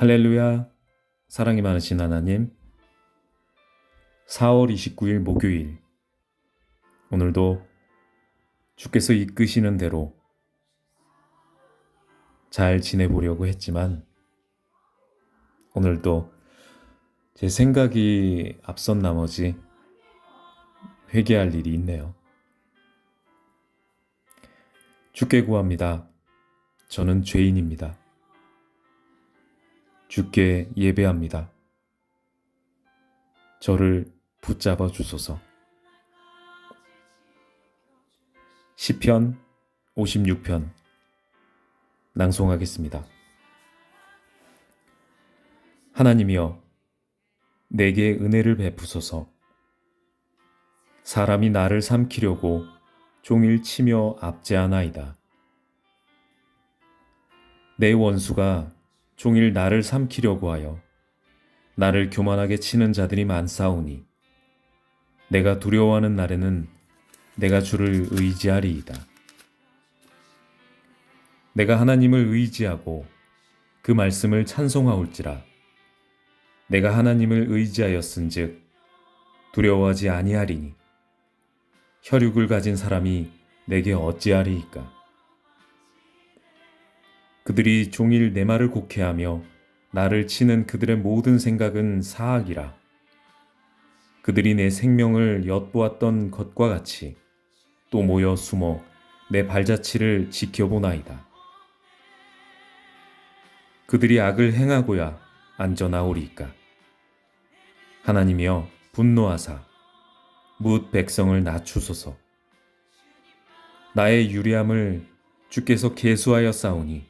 할렐루야. 사랑이 많으신 하나님. 4월 29일 목요일. 오늘도 주께서 이끄시는 대로 잘 지내보려고 했지만 오늘도 제 생각이 앞선 나머지 회개할 일이 있네요. 주께 구합니다. 저는 죄인입니다. 주께 예배합니다. 저를 붙잡아 주소서. 시편 56편 낭송하겠습니다. 하나님이여 내게 은혜를 베푸소서. 사람이 나를 삼키려고 종일 치며 압제하나이다. 내 원수가 종일 나를 삼키려고 하여 나를 교만하게 치는 자들이 많사오니 내가 두려워하는 날에는 내가 주를 의지하리이다. 내가 하나님을 의지하고 그 말씀을 찬송하올지라 내가 하나님을 의지하였은즉 두려워하지 아니하리니 혈육을 가진 사람이 내게 어찌하리이까 그들이 종일 내 말을 곡해하며 나를 치는 그들의 모든 생각은 사악이라. 그들이 내 생명을 엿보았던 것과 같이 또 모여 숨어 내 발자취를 지켜보나이다. 그들이 악을 행하고야 안전하오리까. 하나님이여 분노하사 뭇 백성을 낮추소서. 나의 유리함을 주께서 계수하여 싸우니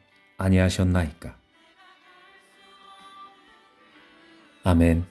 아니하셨나이까. 아멘.